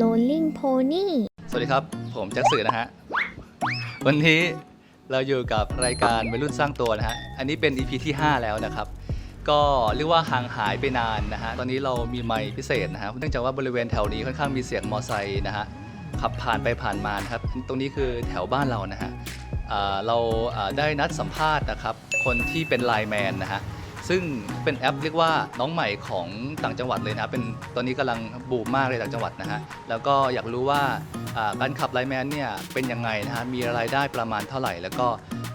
Rolling Pony สวัสดีครับ ผมแจ็คสื่อนะฮะ วันนี้เราอยู่กับรายการวัยรุ่นสร้างตัวนะฮะ อันนี้เป็น EP ที่ 5 แล้วนะครับ ก็เรียกว่าห่างหายไปนานนะฮะ ตอนนี้เรามีไมค์พิเศษนะฮะ เนื่องจากว่าบริเวณแถวนี้ค่อนข้างมีเสียงมอไซค์นะฮะ ขับผ่านไปผ่านมานครับ ตรงนี้คือแถวบ้านเรานะฮะเราอ่าได้นัดสัมภาษณ์นะครับ คนที่เป็นไลน์แมนนะฮะ ซึ่งเป็นแอปเรียกว่าน้องใหม่ของต่างจังหวัดเลยนะเป็นตอนนี้กำลังบูมมากเลยต่างจังหวัดนะฮะแล้วก็อยากรู้ว่าอ่าการขับไลน์แมนเนี่ยเป็นยังไงนะฮะมีรายได้ประมาณเท่าไหร่ แล้วก็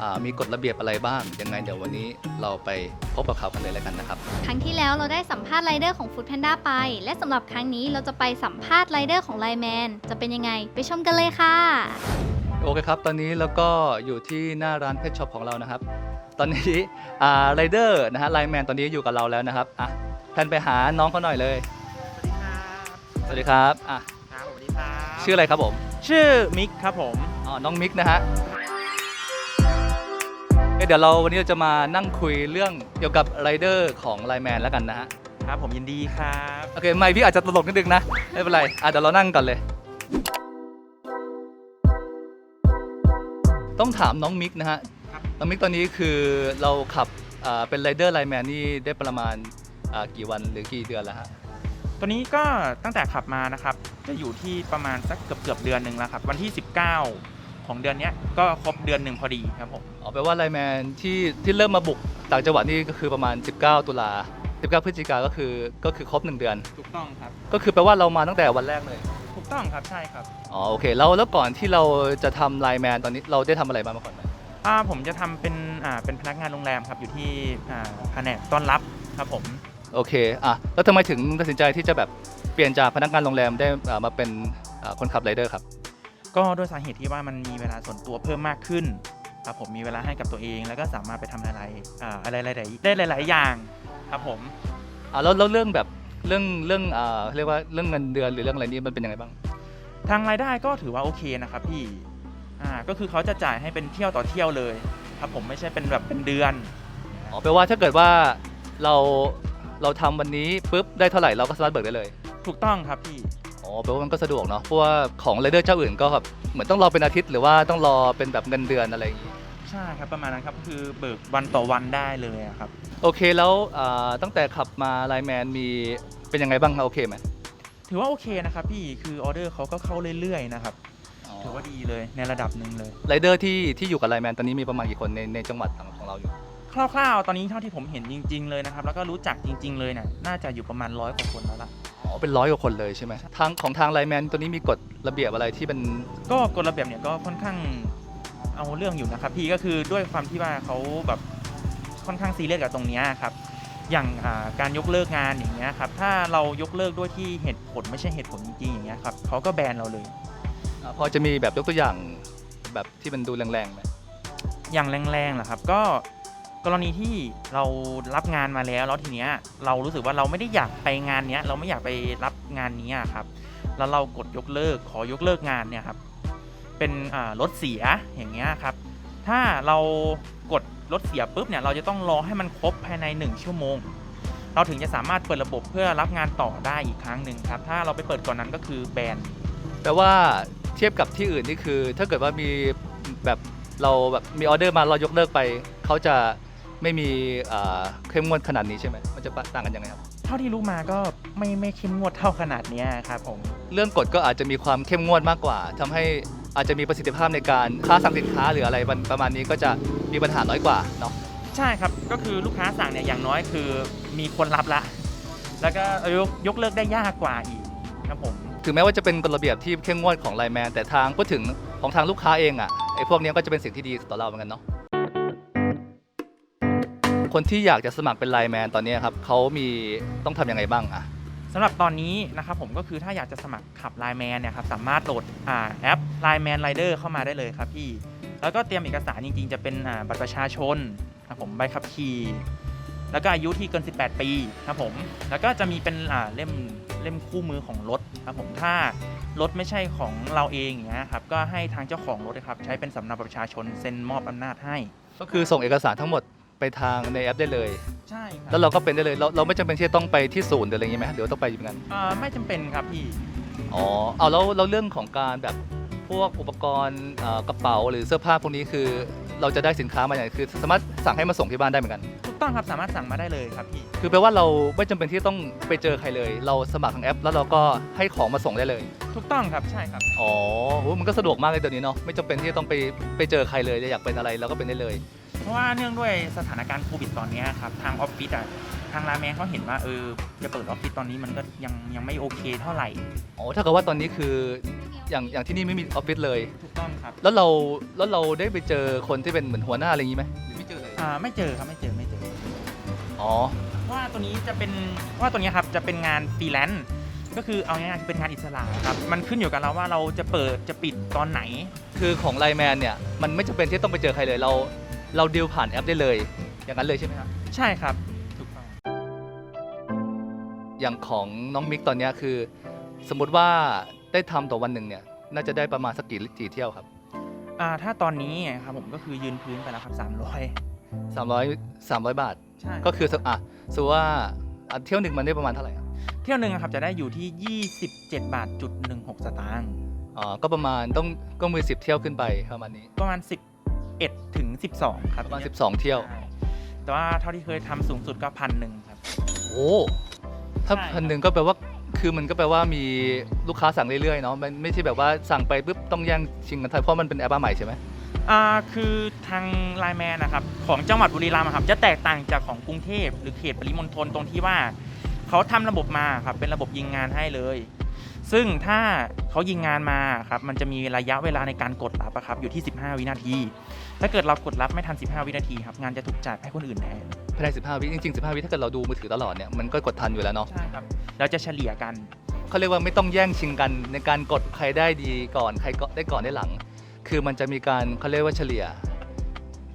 อ่ามีกฎระเบียบอะไรบ้างยังไงเดี๋ยววันนี้เราไปพบกับเขากันเลยแล้วกันนะครับ ครั้งที่แล้วเราได้สัมภาษณ์ไรเดอร์ของ Food Panda ไป และสำหรับครั้งนี้เราจะไปสัมภาษณ์ไรเดอร์ของไลแมนจะเป็นยังไง ไปชมกันเลยค่ะ โอเคครับ ตอนนี้เราก็อยู่ที่หน้าร้านเพชช็อปของเรานะครับ ตอนนี้ไรเดอร์นะฮะไลน์แมนตอนนี้อยู่กับเราแล้วนะครับอะแพนไปหาน้องเขาหน่อยเลย สวัสดีครับสวัสดีครับอะครับสวัสดีครับชื่ออะไรครับผมชื่อมิกครับผม อ๋อน้องมิกนะฮะเอ้ยเดี๋ยวเราวันนี้เราจะมานั่งคุยเรื่องเกี่ยวกับไรเดอร์ของไลแมนแล้วกันนะฮะ ครับผมยินดีครับ โอเคไม่พี่อาจจะตลกนิดนึงนะ ไม่เป็นไรอะเดี๋ยวเรานั่งก่อนเลย ต้องถามน้องมิกนะฮะ น้องมิกตอนนี้คือเราขับอ่าเป็นไรเดอร์ไลแมนนี่ได้ประมาณอ่ากี่วันหรือกี่เดือนแล้วฮะ ตัวนี้ก็ตั้งแต่ขับมานะครับจะอยู่ที่ประมาณสักเกือบเกือบๆเดือนหนึ่งแล้วครับ วันที่ 19 ของเดือนเนี้ยก็ครบเดือนหนึ่งพอดีครับผม อ๋อแปลว่าไลแมนที่ที่เริ่มมาบุกต่างจังหวัดนี่ก็คือประมาณ 19 ตุลา 19 พฤศจิกาก็คือก็คือครบ 1 เดือน ถูกต้องครับ ก็คือแปลว่าเรามาตั้งแต่วันแรกเลย ถูกต้องครับใช่ครับ อ๋อโอเคแล้วแล้วก่อนที่เราจะทำไลน์แมนตอนนี้เราได้ทำอะไรมาก่อนไหม อ่าผมจะทำเป็นอ่าเป็นพนักงานโรงแรมครับอยู่ที่อ่าแผนกต้อนรับครับผม โอเคอะแล้วทำไมถึงตัดสินใจที่จะแบบเปลี่ยนจากพนักงานโรงแรมได้อ่ามาเป็นอ่าคนขับไรเดอร์ครับ ก็ด้วยสาเหตุที่ว่ามันมีเวลาส่วนตัวเพิ่มมากขึ้นครับผมมีเวลาให้กับตัวเอง แล้วก็สามารถไปทำอะไรอ่าอะไรหลายๆได้หลาย ๆ อย่างครับผม อ่าแล้วแล้วเรื่องแบบเรื่องเรื่องอ่าเรียกว่าเรื่องเงินเดือนหรือเรื่องอะไรนี่มันเป็นยังไงบ้าง ทางรายได้ก็ถือว่าโอเคนะครับพี่ อ่าก็คือเขาจะจ่ายให้เป็นเที่ยวต่อเที่ยวเลยครับผมไม่ใช่เป็นแบบเป็นเดือน อ๋อแปลว่าถ้าเกิดว่าเราเราทำวันนี้ปุ๊บได้เท่าไหร่เราก็สามารถเบิกได้เลย ถูกต้องครับพี่ อ๋อแปลว่ามันก็สะดวกเนาะเพราะว่าของไรเดอร์เจ้าอื่นก็แบบเหมือนต้องรอเป็นอาทิตย์หรือว่าต้องรอเป็นแบบเงินเดือนอะไรอย่างงี้ ใช่ครับประมาณนั้นครับคือเบิกวันต่อวันได้เลยอะครับ โอเคแล้วอ่าตั้งแต่ขับมาไลน์แมนมีเป็นยังไงบ้างครับโอเคไหมถือว่าโอเคนะครับพี่คือออเดอร์เขาก็เข้าเรื่อยๆนะครับ ถือว่าดีเลยในระดับหนึ่งเลย ไรเดอร์ที่ที่อยู่กับไลน์แมนตอนนี้มีประมาณกี่คนในในจังหวัดของเราอยู่ คร่าวๆ ตอนนี้เท่าที่ผมเห็นจริง ๆ เลยนะครับ แล้วก็รู้จักจริง ๆ เลยเนี่ยน่าจะอยู่ประมาณร้อยกว่าคนแล้วล่ะ อ๋อ เป็นร้อยกว่าคนเลยใช่ไหมทางของทางไลน์แมนตัวนี้มีกฎระเบียบอะไรที่เป็น ก็กฎระเบียบเนี่ยก็ค่อนข้างเอาเรื่องอยู่นะครับพี่ก็คือด้วยความที่ว่าเขาแบบค่อนข้างซีเรียสกับตรงเนี้ยครับ อย่างอ่าการยกเลิกงานอย่างเงี้ยครับ ถ้าเรายกเลิกด้วยที่เหตุผลไม่ใช่เหตุผลจริงๆอย่างเงี้ยครับเขาก็แบนเราเลย อ่าพอจะมีแบบยกตัวอย่างแบบที่มันดูแรงๆไหมอย่างแรงๆเหรอครับ ก็กรณีที่เรารับงานมาแล้วแล้วทีเนี้ยเรารู้สึกว่าเราไม่ได้อยากไปงานเนี้ยเราไม่อยากไปรับงานนี้อะครับ แล้วเรากดยกเลิกขอยกเลิกงานเนี่ยครับ เป็นอ่ารถเสียอย่างเงี้ยครับ ถ้าเรากดรถเสียปุ๊บเนี่ยเราจะต้องรอให้มันครบภายใน 1 ชั่วโมง เราถึงจะสามารถเปิดระบบเพื่อรับงานต่อได้อีกครั้งหนึ่งครับ ถ้าเราไปเปิดก่อนนั้นก็คือแบนแปลว่า เทียบกับที่อื่นนี่คือ ถ้าเกิดว่ามีแบบเราแบบมีออเดอร์มาเรายกเลิกไป เขาจะไม่มีอ่าเข้มงวดขนาดนี้ใช่ไหมมันจะต่างกันยังไงครับ เท่าที่รู้มาก็ไม่ไม่เข้มงวดเท่าขนาดเนี้ยครับผม เรื่องกฎก็อาจจะมีความเข้มงวดมากกว่าทำให้อาจจะมีประสิทธิภาพในการค้าสั่งสินค้าหรืออะไรประมาณนี้ก็จะมีปัญหาน้อยกว่าเนาะใช่ครับ ก็คือลูกค้าสั่งเนี่ยอย่างน้อยคือมีคนรับละ แล้วก็ยกยกเลิกได้ยากกว่าอีกครับผม ถึงแม้ว่าจะเป็นกฎระเบียบที่เข้มงวดของไลแมนแต่ทางพูดถึงของทางลูกค้าเองอะไอ้พวกนี้ก็จะเป็นสิ่งที่ดีต่อเราเหมือนกันเนาะคนที่อยากจะสมัครเป็นไลแมนตอนนี้ครับเขามีต้องทำยังไงบ้างอะสำหรับตอนนี้นะครับผมก็คือถ้าอยากจะสมัครขับ Line Man เนี่ยครับสามารถโหลดอ่าแอป Line Man Rider เข้ามาได้เลยครับพี่ แล้วก็เตรียมเอกสารจริงๆ จะเป็นบัตรประชาชนครับผมใบขับขี่ แล้วก็อายุที่เกิน 18 ปีครับผม แล้วก็จะมีเป็นเล่ม เล่มคู่มือของรถครับผมถ้ารถไม่ใช่ของเราเองอย่างเงี้ยครับก็ให้ทางเจ้าของรถนะครับใช้เป็นสำเนาบัตรประชาชนเซ็นมอบอำนาจให้ ก็คือส่งเอกสารทั้งหมดไปทางในแอปได้เลย ใช่ครัแล้วเราก็เป็นได้เลยเราเราไม่จำเป็นที่จะต้องไปที่ศูนย์หรืออะไรอย่างงี้ไหมหรือว่าต้องไปอยู่างนั้นอ่าไม่จำเป็นครับพี่ อ๋อเอาแล้วแล้วเรื่องของการแบบพวกอุปกรณ์เอ่อกระเป๋าหรือเสื้อผ้าพวกนี้คือ เราจะได้สินค้ามาอย่างไรคือ สามารถสั่งให้มาส่งที่บ้านได้เหมือนกัน ถูกต้องครับสามารถสั่งมาได้เลยครับพี่ คือแปลว่าเราไม่จำเป็นที่ต้องไปเจอใครเลย เราสมัครทางแอป แล้วเราก็ให้ของมาส่งได้เลย ถูกต้องครับใช่ครับ อ๋อโหมันก็สะดวกมากเลยเดี๋ยวนี้เนาะไม่จำเป็นที่จะต้องไปไปเจอใครเลยอยากเป็นอะไรเราก็เป็นได้เลย เพราะว่าเนื่องด้วยสถานการณ์โควิดตอนเนี้ยครับทางออฟฟิศอะ ทางราแมนเขาเห็นว่าเออจะเปิดออฟฟิศตอนนี้มันก็ยังยังไม่โอเคเท่าไหร่อ๋อถ้าเกิดว่าตอนนี้คืออย่างอย่างที่นี่ไม่มีออฟฟิศเลย ถูกต้องครับแล้วเราแล้วเราได้ไปเจอคนที่เป็นเหมือนหัวหน้าอะไรอย่างนี้ไหมหรือไม่เจอเลยอ่าไม่เจอครับไม่เจอไม่เจอ อ๋อเพราะว่าตัวนี้จะเป็นเพราะว่าตัวเนี้ยครับจะเป็นงานฟรีแลนซ์ก็คือเอาง่ายๆคือเป็นงานอิสระครับมันขึ้นอยู่กับเราว่าเราจะเปิดจะปิดตอนไหน คือของไลแมนเนี่ยมันไม่จำเป็นที่ต้องไปเจอใครเลยเรา เราดีลผ่านแอปได้เลย อย่างนั้นเลยใช่ไหมครับ ใช่ครับถูกต้อง อย่างของน้องมิกตอนเนี้ยคือ สมมติว่าได้ทำต่อวันหนึ่งเนี่ยน่าจะได้ประมาณสักกี่กี่เที่ยวครับอ่าถ้าตอนนี้ครับผมก็คือยืนพื้นไปแล้วครับ300 300 300 บาท ใช่ก็คือสักอะสมมติว่าอะเที่ยวหนึ่งมันได้ประมาณเท่าไหร่ครับเที่ยวหนึ่งอะครับจะได้อยู่ที่ 27 บาทจุด16สตางค์อ๋อก็ประมาณต้องก็มือ10 เที่ยวขึ้นไปประมาณนี้ประมาณ 11 ถึง 12 ครับประมาณ 12 เที่ยว ใช่แต่ว่าเท่าที่เคยทำสูงสุดก็พันหนึ่งครับ โอ้ ถ้าใช่ครับพันหนึ่งก็แปลว่าคือมันก็แปลว่ามีลูกค้าสั่งเรื่อยๆเนาะมันไม่ใช่แบบว่าสั่งไปปุ๊บต้องแย่งชิงกันทันเพราะมันเป็นแอปใหม่ใช่ไหมอ่าคือทางไลน์แมนนะครับของจังหวัดบุรีรัมย์อะครับจะแตกต่างจากของกรุงเทพหรือเขตปริมณฑลตรงที่ว่าเขาทำระบบมาครับเป็นระบบยิงงานให้เลย ซึ่งถ้าเขายิงงานมาครับมันจะมีระยะเวลาในการกดรับอะครับอยู่ที่ 15 วินาที ถ้าเกิดเรากดรับไม่ทัน 15 วินาทีครับงานจะถูกจ่ายให้คนอื่นแทนภายใน15 วิจริงๆ 15 วิถ้าเกิดเราดูมือถือตลอดเนี่ยมันก็กดทันอยู่แล้วเนาะใช่ครับเราจะเฉลี่ยกันเขาเรียกว่าไม่ต้องแย่งชิงกันในการกดใครได้ดีก่อนใครก็ได้ก่อนได้หลัง คือมันจะมีการเขาเรียกว่าเฉลี่ย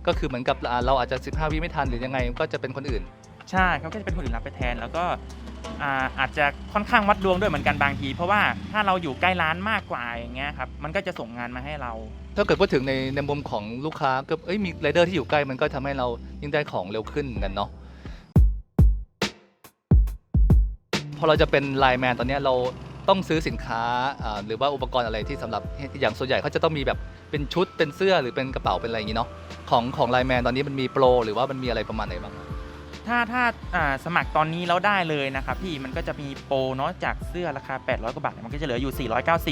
ก็คือเหมือนกับอ่าเราอาจจะ 15 วิไม่ทันหรือยังไงก็จะเป็นคนอื่น ใช่เขาก็จะเป็นคนอื่นรับไปแทน แล้วก็ อาอาจจะค่อนข้างวัดดวงด้วยเหมือนกันบางที เพราะว่าถ้าเราอยู่ใกล้ร้านมากกว่าอย่างเงี้ยครับมันก็จะส่งงานมาให้เรา ถ้าเกิดพูดถึงในในมุมของลูกค้าก็เอ้ยมีไรเดอร์ที่อยู่ใกล้มันก็ทำให้เรายิ่งได้ของเร็วขึ้นกันเนาะพอเราจะเป็นไลน์แมนตอนเนี้ยเราต้องซื้อสินค้าอ่าหรือว่าอุปกรณ์อะไรที่สำหรับอย่างส่วนใหญ่เขาจะต้องมีแบบเป็นชุดเป็นเสื้อหรือเป็นกระเป๋าเป็นอะไรอย่างนี้เนาะของของไลน์แมนตอนนี้มันมีโปรหรือว่ามันมีอะไรประมาณไหนบ้างครับ ถ้าถ้าอ่าสมัครตอนนี้แล้วได้เลยนะครับพี่มันก็จะมีโปรเนาะจากเสื้อราคา 800 กว่าบาทมันก็จะเหลืออยู่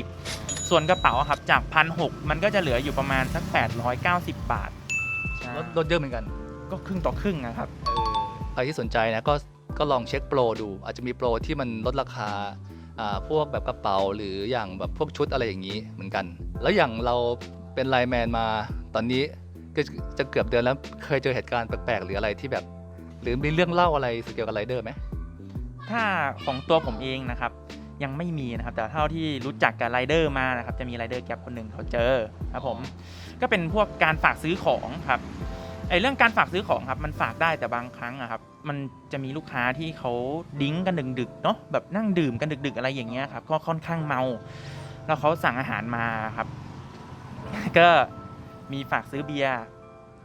490 ส่วนกระเป๋าอะครับจาก1,600มันก็จะเหลืออยู่ประมาณสัก 890 บาทใช่ลดลดเยอะเหมือนกัน ก็ครึ่งต่อครึ่งนะครับเออใครที่สนใจนะก็ก็ลองเช็คโปรดู อาจจะมีโปรที่มันลดราคาอ่าพวกแบบกระเป๋าหรืออย่างแบบพวกชุดอะไรอย่างนี้เหมือนกัน แล้วอย่างเราเป็นไลน์แมนมาตอนนี้ก็จะเกือบเดือนแล้วเคยเจอเหตุการณ์แปลกๆหรืออะไรที่แบบ หรือมีเรื่องเล่าอะไรเกี่ยวกับไรเดอร์ไหมถ้าของตัวผมเองนะครับ ยังไม่มีนะครับ แต่เท่าที่รู้จักกับไรเดอร์มานะครับ จะมีไรเดอร์แก๊ปคนหนึ่งเขาเจอครับผมก็เป็นพวกการฝากซื้อของครับไอเรื่องการฝากซื้อของครับมันฝากได้แต่บางครั้งอะครับมันจะมีลูกค้าที่เขาดิ้งกันดึกๆเนาะแบบนั่งดื่มกันดึก ๆ อะไรอย่างเงี้ยครับก็ค่อนข้างเมา แล้วเขาสั่งอาหารมาครับ ก็มีฝากซื้อเบียร์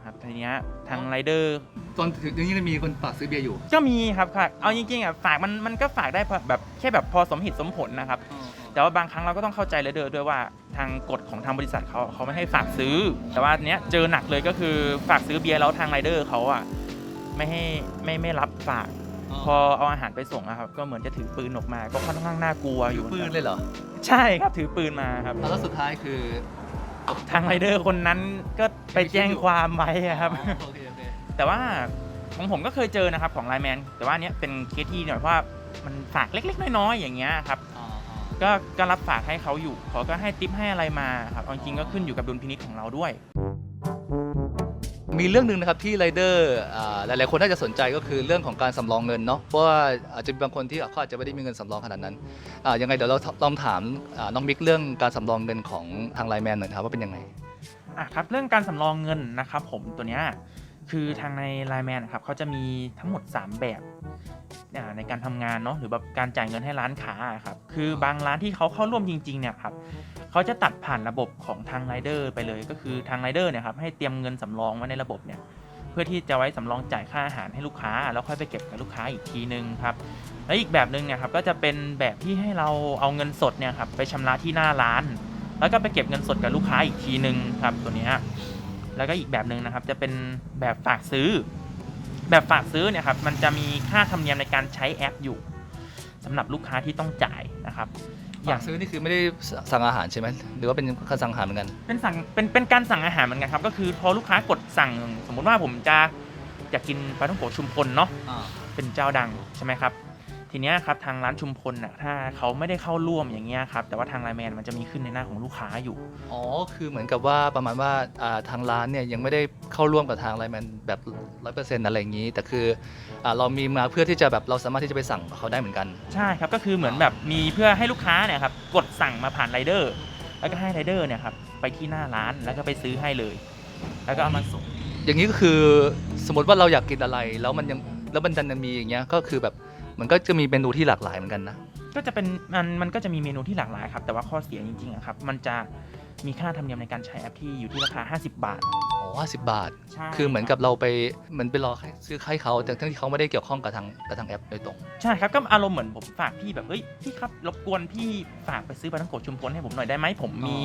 ครับทีเนี้ยทางไรเดอร์ตอนถึงนี้มีคนฝากซื้อเบียร์อยู่ ก็มีครับค่ะ เอาจริงๆอะฝากมันมันก็ฝากได้พอแบบแค่แบบพอสมเหตุสมผลนะครับ แต่ว่าบางครั้งเราก็ต้องเข้าใจเลยเดอร์ด้วยว่าทางกฎของทางบริษัทเขาเขาไม่ให้ฝากซื้อ แต่ว่าเนี้ยเจอหนักเลยก็คือฝากซื้อเบียร์แล้วทางไรเดอร์เขาอะไม่ให้ไม่ไม่รับฝาก พอเอาอาหารไปส่งอะครับก็เหมือนจะถือปืนออกมา ก็ค่อนข้างน่ากลัวอยู่ปืนเลยเหรอใช่ครับถือปืนมาครับแล้วสุดท้ายคือ ทางไรเดอร์คนนั้นก็ไปแจ้งความไว้อะครับ โอเคโอเคแต่ว่าของผมก็เคยเจอนะครับของไลแมนแต่ว่าอันเนี้ยเป็นเคสที่แบบว่ามันฝากเล็กๆ น้อยๆอย่างเงี้ยครับ อ๋ออ๋อก็ก็รับฝากให้เขาอยู่เขาก็ให้ติปให้อะไรมาครับเอาจริงๆก็ขึ้นอยู่กับดุลพินิจของเราด้วย มีเรื่องหนึ่งนะครับที่ไรเดอร์หลายๆคนน่าจะสนใจก็คือเรื่องของการสำรองเงินเนาะเพราะว่าอาจจะมีบางคนที่เขาอาจจะไม่ได้มีเงินสำรองขนาดนั้นยังไงเดี๋ยวเราลองถามน้องมิกเรื่องการสำรองเงินของทางไลแมนหน่อยครับว่าเป็นยังไงอะครับเรื่องการสำรองเงินนะครับผมตัวเนี้ยคือทางในไลแมนครับเขาจะมีทั้งหมด 3 แบบในการทำงานเนาะหรือแบบการจ่ายเงินให้ร้านค้าครับคือบางร้านที่เขาเข้าร่วมจริงๆเนี่ยครับ เขาจะตัดผ่านระบบของทางไรเดอร์ไปเลย ก็คือทางไรเดอร์เนี่ยครับให้เตรียมเงินสำรองไว้ในระบบเนี่ยเพื่อที่จะไว้สำรองจ่ายค่าอาหารให้ลูกค้า แล้วค่อยไปเก็บกับลูกค้าอีกทีนึงครับแล้วอีกแบบหนึ่งเนี่ยครับก็จะเป็นแบบที่ให้เราเอาเงินสดเนี่ยครับไปชำระที่หน้าร้าน แล้วก็ไปเก็บเงินสดกับลูกค้าอีกทีนึงครับตัวเนี้ยแล้วก็อีกแบบหนึ่งนะครับจะเป็นแบบฝากซื้อ แบบฝากซื้อเนี่ยครับมันจะมีค่าธรรมเนียมในการใช้แอปอยู่สำหรับลูกค้าที่ต้องจ่ายนะครับ อยากซื้อนี่คือไม่ได้สั่งอาหารใช่ไหมหรือว่าเป็นค่าสั่งอาหารเหมือนกัน เป็นสั่งเป็นเป็นการสั่งอาหารเหมือนกันครับ ก็คือพอลูกค้ากดสั่งสมมุติว่าผมจะอยากกินปลาท่องโกะชุมพลเนาะเป็นเจ้าดังใช่ไหมครับ ทีเนี้ยครับทางร้านชุมพลน่ะถ้าเขาไม่ได้เข้าร่วมอย่างเงี้ยครับแต่ว่าทางไลน์แมนมันจะมีขึ้นในหน้าของลูกค้าอยู่ อ๋อ คือเหมือนกับว่าประมาณว่าอ่าทางร้านเนี่ยยังไม่ได้เข้าร่วมกับทางไลน์แมนแบบร้อยเปอร์เซ็นต์อะไรอย่างนี้ แต่คืออ่าเรามีมาเพื่อที่จะแบบเราสามารถที่จะไปสั่งเขาได้เหมือนกัน ใช่ครับก็คือเหมือนแบบมีเพื่อให้ลูกค้าเนี่ยครับกดสั่งมาผ่านไรเดอร์แล้วก็ให้ไรเดอร์เนี่ยครับไปที่หน้าร้านแล้วก็ไปซื้อให้เลย แล้วก็เอามาส่งอย่างนี้ก็คือสมมติว่าเราอยากกินอะไร แล้วมันยังแล้วมันดันมีอย่างเงี้ยก็คือแบบ มันก็จะมีเมนูที่หลากหลายเหมือนกันนะ ก็จะเป็นมันมันก็จะมีเมนูที่หลากหลายครับ แต่ว่าข้อเสียจริงๆอะครับ มันจะมีค่าธรรมเนียมในการใช้แอปที่อยู่ที่ราคา 50 บาท อ๋อห้าสิบบาท ใช่คือเหมือนกับเราไปเหมือนไปรอให้ซื้อให้เขาแต่ทั้งที่เขาไม่ได้เกี่ยวข้องกับทางกับทางแอปโดยตรง ใช่ครับ ก็อารมณ์เหมือนผมฝากพี่แบบ เฮ้ย พี่ครับ รบกวนพี่ฝากไปซื้อปลาท่องโกะชุมพลให้ผมหน่อยได้ไหม ผมมี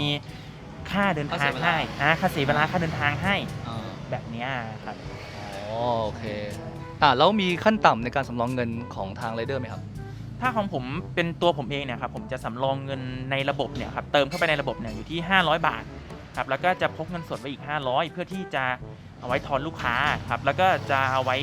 ค่าเดินทางค่าเสียเวลาให้อ่าค่าเสียเวลาค่าเดินทางให้อ๋อแบบเนี้ยครับโอเค อ่าแล้วมีขั้นต่ำในการสำรองเงินของทางไรเดอร์ไหมครับ ถ้าของผมเป็นตัวผมเองเนี่ยครับผมจะสำรองเงินในระบบเนี่ยครับเติมเข้าไปในระบบเนี่ยอยู่ที่ 500 บาทครับแล้วก็จะพกเงินสดไว้อีก 500 เพื่อที่จะเอาไว้ทอนลูกค้าครับแล้วก็จะเอาไว้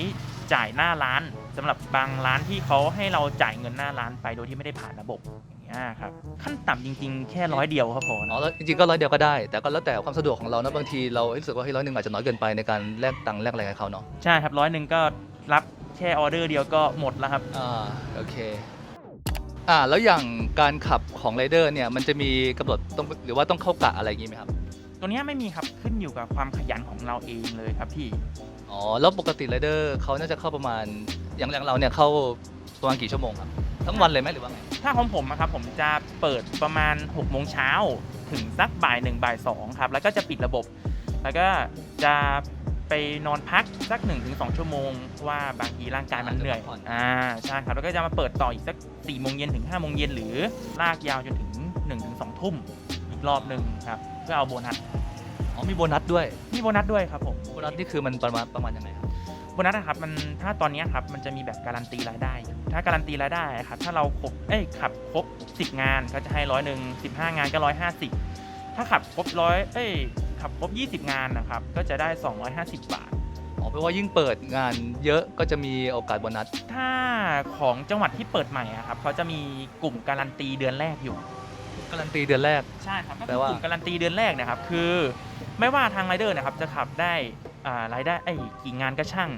จ่ายหน้าร้านสำหรับบางร้านที่เขาให้เราจ่ายเงินหน้าร้านไปโดยที่ไม่ได้ผ่านระบบอย่างเงี้ยครับขั้นต่ำจริง ๆ แค่ร้อยเดียวครับผมอ๋อแล้วจริงๆก็ร้อยเดียวก็ได้ แต่ก็แล้วแต่ความสะดวกของเรานะบางทีเรารู้สึกว่าเฮ้ยร้อยหนึ่งอาจจะน้อยเกินไปในการแลกตังค์แลกอะไรกับเขาเนาะ ใช่ครับร้อยหนึ่งก็ รับแค่ออเดอร์เดียวก็หมดแล้วครับ อ่าโอเคอ่าแล้วอย่างการขับของไรเดอร์เนี่ยมันจะมีกำหนดต้องหรือว่าต้องเข้ากะอะไรอย่างงี้ไหมครับตัวเนี้ยไม่มีครับขึ้นอยู่กับความขยันของเราเองเลยครับพี่ อ๋อแล้วปกติไรเดอร์เขาน่าจะเข้าประมาณอย่างอย่างเราเนี่ยเข้าประมาณกี่ชั่วโมงครับทั้งวันเลยไหมหรือว่าไงถ้าของผมนะครับผมจะเปิดประมาณ6โมงเช้าถึงสักบ่ายหนึ่งบ่ายสองครับ แล้วก็จะปิดระบบ แล้วก็จะ ไปนอนพักสัก 1-2 ชั่วโมงเพราะว่าบางทีร่างกายมันเหนื่อยพักผ่อนอ่าใช่ครับแล้วก็จะมาเปิดต่ออีกสัก4โมงเย็นถึง5โมงเย็นหรือลากยาวจนถึง1-2 ทุ่มอีกรอบหนึ่งครับเพื่อเอาโบนัสอ๋อมีโบนัสด้วยมีโบนัสด้วยครับผมโบนัสนี่คือมันประมาณประมาณยังไงครับโบนัสนะครับมันถ้าตอนเนี้ยครับมันจะมีแบบการันตีรายได้อยู่ถ้าการันตีรายได้ครับถ้าเราครบเอ้ยขับครบ 10 งานก็จะให้ร้อยหนึ่งสิบห้างานก็ร้อยห้าสิบถ้าขับครบร้อยเอ้ย ขับครบ 20 งานนะครับ ก็จะได้ 250 บาท อ๋อแปลว่ายิ่งเปิดงานเยอะก็จะมีโอกาสโบนัส ถ้าของจังหวัดที่เปิดใหม่อะครับเขาจะมีกลุ่มการันตีเดือนแรกอยู่ การันตีเดือนแรก ใช่ครับก็แปลคือว่ากลุ่มการันตีเดือนแรกเนะครับ คือไม่ว่าทางไรเดอร์นะครับจะขับได้อ่ารายได้ไอ้ยกี่งานก็ช่าง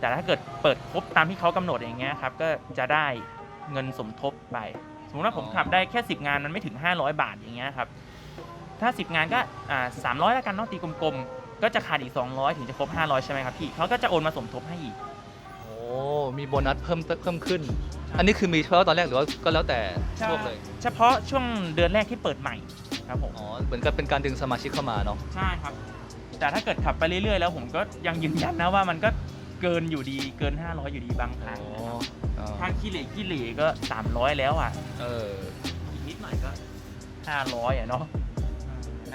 แต่ถ้าเกิดเปิดครบตามที่เขากำหนดอย่างเงี้ยครับก็จะได้เงินสมทบไป สมมติว่าผมขับได้แค่ 10 งานมันไม่ถึง 500 บาทอย่างเงี้ยครับ ถ้า 10 งานก็อ่า300แล้วกันเนาะตีกลมๆ ก็จะขาดอีก 200 ถึงจะครบ 500 ใช่ไหมครับพี่เขาก็จะโอนมาสมทบให้อีก โอ้ มีโบนัสเพิ่มเพิ่มขึ้น อันนี้คือมีเฉพาะตอนแรกหรือว่าก็แล้วแต่ช่วงเลย เฉพาะช่วงเดือนแรกที่เปิดใหม่ครับผม อ๋อ เหมือนกับเป็นการดึงสมาชิกเข้ามาเนาะ ใช่ครับ แต่ถ้าเกิดขับไปเรื่อยๆ แล้วผมก็ยังยืนยันนะว่ามันก็เกินอยู่ดีเกิน 500 อยู่ดีบางครั้งอ๋ออ๋อถ้าขี้เหร่ขี้เหร่ก็ 300 แล้วอะเอออีกนิดหน่อยก็ 500อะเนาะ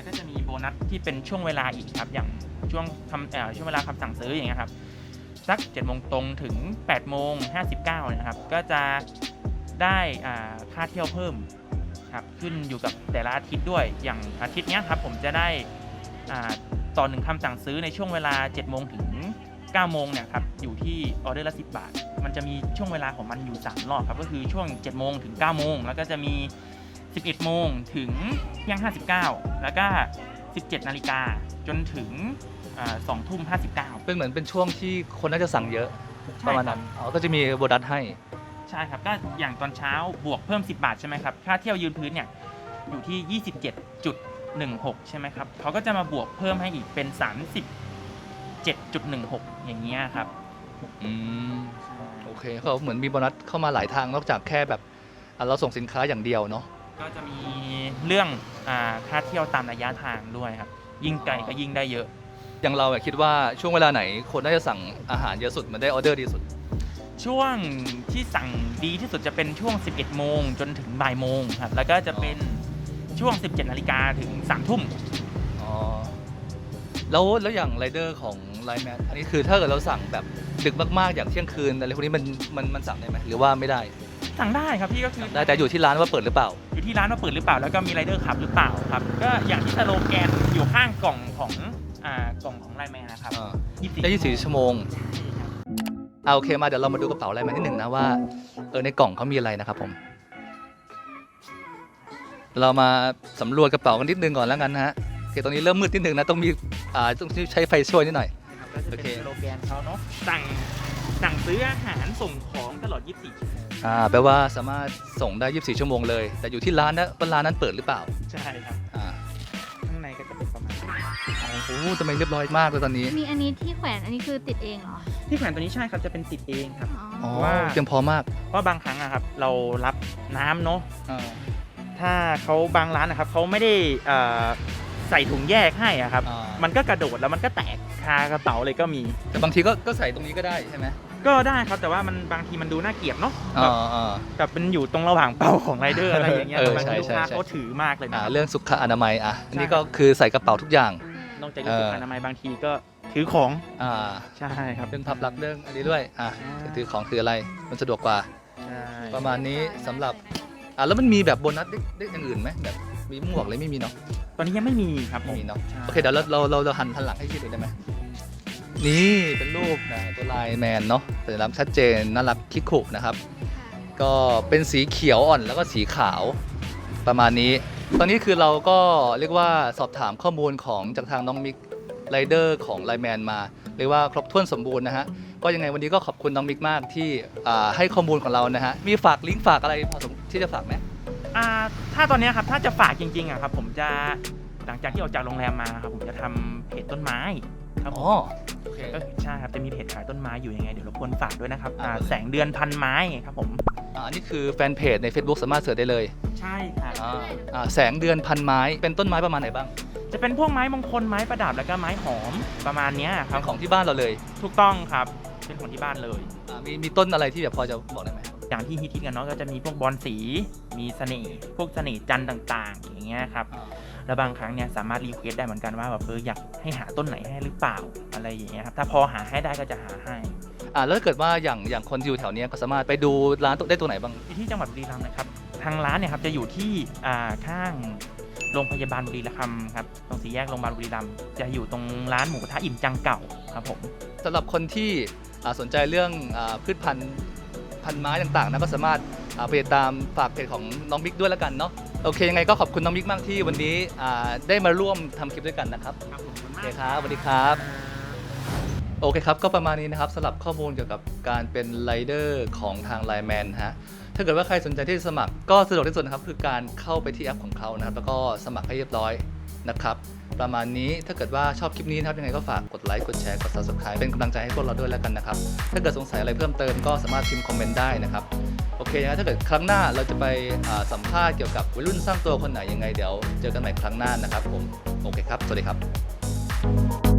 แล้วก็จะมีโบนัสที่เป็นช่วงเวลาอีกครับ อย่างช่วงคำช่วงเวลาคำสั่งซื้ออย่างเงี้ยครับ สัก7โมงตรงถึง8โมง59นะครับ ก็จะได้ค่าเที่ยวเพิ่มครับ ขึ้นอยู่กับแต่ละอาทิตย์ด้วย อย่างอาทิตย์เนี้ยครับผมจะได้อ่าต่อหนึ่งคำสั่งซื้อในช่วงเวลา7โมงถึง9โมงเนี่ยครับ อยู่ที่ออเดอร์ละ 10 บาท มันจะมีช่วงเวลาของมันอยู่ 3 รอบครับ ก็คือช่วง7โมงถึง9โมง แล้วก็จะมี 11 โมงถึงเที่ยง 59 แล้วก็ 17 นาฬิกาจนถึงอ่า2ทุ่ม59เป็นเหมือนเป็นช่วงที่คนน่าจะสั่งเยอะใช่ประมาณนั้นอ๋อก็จะมีโบนัสให้ ใช่ครับ ก็อย่างตอนเช้าบวกเพิ่ม 10 บาทใช่ไหมครับ ค่าเที่ยวยืนพื้นเนี่ยอยู่ที่ 27.16 ใช่ไหมครับเขาก็จะมาบวกเพิ่มให้อีกเป็น 37.16 อย่างเงี้ยครับ อืม โอเคเขาเหมือนมีโบนัสเข้ามาหลายทางนอกจากแค่แบบอะเราส่งสินค้าอย่างเดียวเนาะ ก็จะมีเรื่องอาค่าเที่ยวตามระยะทางด้วยครับ ยิ่งไกลก็ยิ่งได้เยอะ อย่างเราอะคิดว่าช่วงเวลาไหนคนน่าจะสั่งอาหารเยอะสุด มันได้ออเดอร์ดีสุด ช่วงที่สั่งดีที่สุดจะเป็นช่วง 11 โมงจนถึงบ่ายโมงครับ แล้วก็จะเป็นช่วง 17 นาฬิกาถึง 3 ทุ่ม อ๋อ แล้วแล้วอย่างไรเดอร์ของไลน์แมนอันนี้คือถ้าเกิดเราสั่งแบบดึกมากๆอย่างเที่ยงคืนอะไรพวกนี้มันมันมันสั่งได้ไหมหรือว่าไม่ได้ สั่งได้ครับพี่ก็คือได้แต่อยู่ที่ร้านว่าเปิดหรือเปล่า อยู่ที่ร้านว่าเปิดหรือเปล่าแล้วก็มีไรเดอร์ขับหรือเปล่าครับก็อย่างที่สโลแกนอยู่ข้างกล่องของอ่ากล่องของไลน์แมนนะครับอ่า24ได้24ชั่วโมงครับเอาโอเคมาเดี๋ยวเรามาดูกระเป๋าไลน์แมนนิดหนึ่งนะว่าเออในกล่องเขามีอะไรนะครับผม เรามาสำรวจกระเป๋ากันนิดนึงก่อนแล้วกันนะฮะโอเคตรงนี้เริ่มมืดนิดนึงนะต้องมีอ่าต้องใช้ไฟช่วยนิดหน่อยนะครับก็จะโอเป็นเคสโลแกนเขาเนาะสั่งสั่งซื้ออาหารส่งของตลอด 24ชั่วโมง อ่าแปลว่าสามารถส่งได้ 24 ชั่วโมงเลย แต่อยู่ที่ร้านนะว่าร้านนั้นเปิดหรือเปล่าใช่ครับ อ่าข้างในก็จะเป็นประมาณนี้โอ้โหทำไมเรียบร้อยมากเลยตอนนี้มีอันนี้ที่แขวนอันนี้คือติดเองเหรอที่แขวนตัวนี้ใช่ครับจะเป็นติดเองครับ อ๋ออ๋อว่า เพียงพอมากเพราะบางครั้งอะครับเรารับน้ำเนาะอ่าถ้าเขาบางร้านนะครับเขาไม่ได้เอ่อใส่ถุงแยกให้อะครับ อ่ามันก็กระโดดแล้วมันก็แตกคากระเป๋าเลยก็มี แต่บางทีก็ก็ใส่ตรงนี้ก็ได้ใช่ไหม ก็ได้ครับแต่ว่ามันบางทีมันดูน่าเกลียดเนาะอ๋แบอบอ๋อ แบบมันอยู่ตรงระหว่างเป้าของไรเดอร์อะไรอย่างเงี้ยเออบางใช่ทีลูกค้าใช่ใช่ เขาถือมากเลยนะอ่าครับเรื่องสุขอนามัยอะอันนี้ใช่ก็คือใส่กระเป๋าทุกอย่างนอกจากเรื่องสุเอขออนามัยบางทีก็ถือของอ่าใช่ครับเรื่องพับลักษณ์เรื่องอันนี้ด้วยอะใช่ถือของคืออะไรมันสะดวกกว่า ใช่ประมาณนี้สำหรับอะแล้วมันมีแบบโบนัสได้ได้อย่างอื่นไหมแบบมีหมวกอะไรไม่มีเนาะตอนนี้ยังไม่มีครับผไม่ม มีเนาะใช่ โอเคเดี๋ยวเราเราเราเราหันหันหลังให้พี่ดูได้ไหม นี่เป็นรูปนะตัวลายแมนเนาะสัญลักษณ์ชัดเจนน่ารักคิกคุนะครับ ก็เป็นสีเขียวอ่อนแล้วก็สีขาวประมาณนี้ ตอนนี้คือเราก็เรียกว่าสอบถามข้อมูลของจากทางน้องมิกไรเดอร์ของไลแมนมาเรียกว่าครบถ้วนสมบูรณ์นะฮะก็ยังไงวันนี้ก็ขอบคุณน้องมิกมากที่อ่าให้ข้อมูลของเรานะฮะมีฝากลิงก์ฝากอะไรพอสมที่จะฝากไหมอ่าถ้าตอนเนี้ยครับถ้าจะฝากจริงๆอะครับผมจะหลังจากที่ออกจากโรงแรมมาครับผมจะทำเพจต้นไม้ ครับผอ๋อมโอเค ก็ใช่ครับจะมีเพจขายต้นไม้อยู่ยังไงเดี๋ยวรบกวนฝากด้วยนะครับอ่าอ่า แสงเดือนพันไม้ครับผมอ่าอันนี้คือแฟนเพจใน Facebook สามารถเสิร์ชได้เลยใช่ครับอ่าอ่าแสงเดือนพันไม้ เป็นต้นไม้ประมาณไหนบ้างจะเป็นพวกไม้มงคลไม้ประดับแล้วก็ไม้หอมประมาณเนี้ยคเป็รับนของที่บ้านเราเลยถูกต้องครับเป็นของที่บ้านเลย อ่ามีมีต้นอะไรที่แบบพอจะบอกได้ไหมอย่างที่ฮิตๆกันเนาะก็จะมีพวกบอลสี มีเสน่ห์พวกเสน่ห์จันทร์ต่าง ๆ อย่างเงี้ยครับ แล้วบางครั้งเนี่ยสามารถรีเควสได้เหมือนกันว่าแบบเอออยากให้หาต้นไหนให้หรือเปล่าอะไรอย่างเงี้ยครับถ้าพอหาให้ได้ก็จะหาให้อ่าแล้วถ้าเกิดว่าอย่างอย่างคนที่อยู่แถวเนี้ยก็สามารถไปดูร้านได้ตัวไหนบ้างที่จังหวัดบุรีรัมย์นะครับทางร้านเนี่ยครับจะอยู่ที่อ่าข้างโรงพยาบาลบุรีรัมย์ครับตรงสี่แยกโรงพยาบาลบุรีรัมย์จะอยู่ตรงร้านหมูกระทะอิ่มจังเก่าครับผมสำหรับคนที่อ่าสนใจเรื่องอาพืชพันธุ์พันไม้ต่างๆนะก็สามารถอ่าไปติดตามฝากเพจของน้องบิ๊กด้วยแล้วกันเนาะ โอเคยังไงก็ขอบคุณน้องบิ๊กมากที่วันนี้อ่าได้มาร่วมทำคลิปด้วยกันนะครับครับผมโอเคครับสวัสดีครับ โอเคครับ ก็ประมาณนี้นะครับสำหรับข้อมูลเกี่ยวกับการเป็นไรเดอร์ของทางไลแมนฮะ ถ้าเกิดว่าใครสนใจที่จะสมัครก็สะดวกที่สุดนะครับคือการเข้าไปที่แอปของเขานะครับ แล้วก็สมัครให้เรียบร้อยนะครับ ประมาณนี้ถ้าเกิดว่าชอบคลิปนี้นะครับยังไงก็ฝากกดไลค์กดแชร์กด subscribe เป็นกำลังใจให้พวกเราด้วยแล้วกันนะครับ ถ้าเกิดสงสัยอะไรเพิ่มเติมก็สามารถพิมพ์คอมเมนต์ได้นะครับ โอเคนะถ้าเกิดครั้งหน้าเราจะไปสัมภาษณ์เกี่ยวกับวัยรุ่นสร้างตัวคนไหนยังไงเดี๋ยวเจอกันใหม่ครั้งหน้านะครับผม โอเคครับ สวัสดีครับ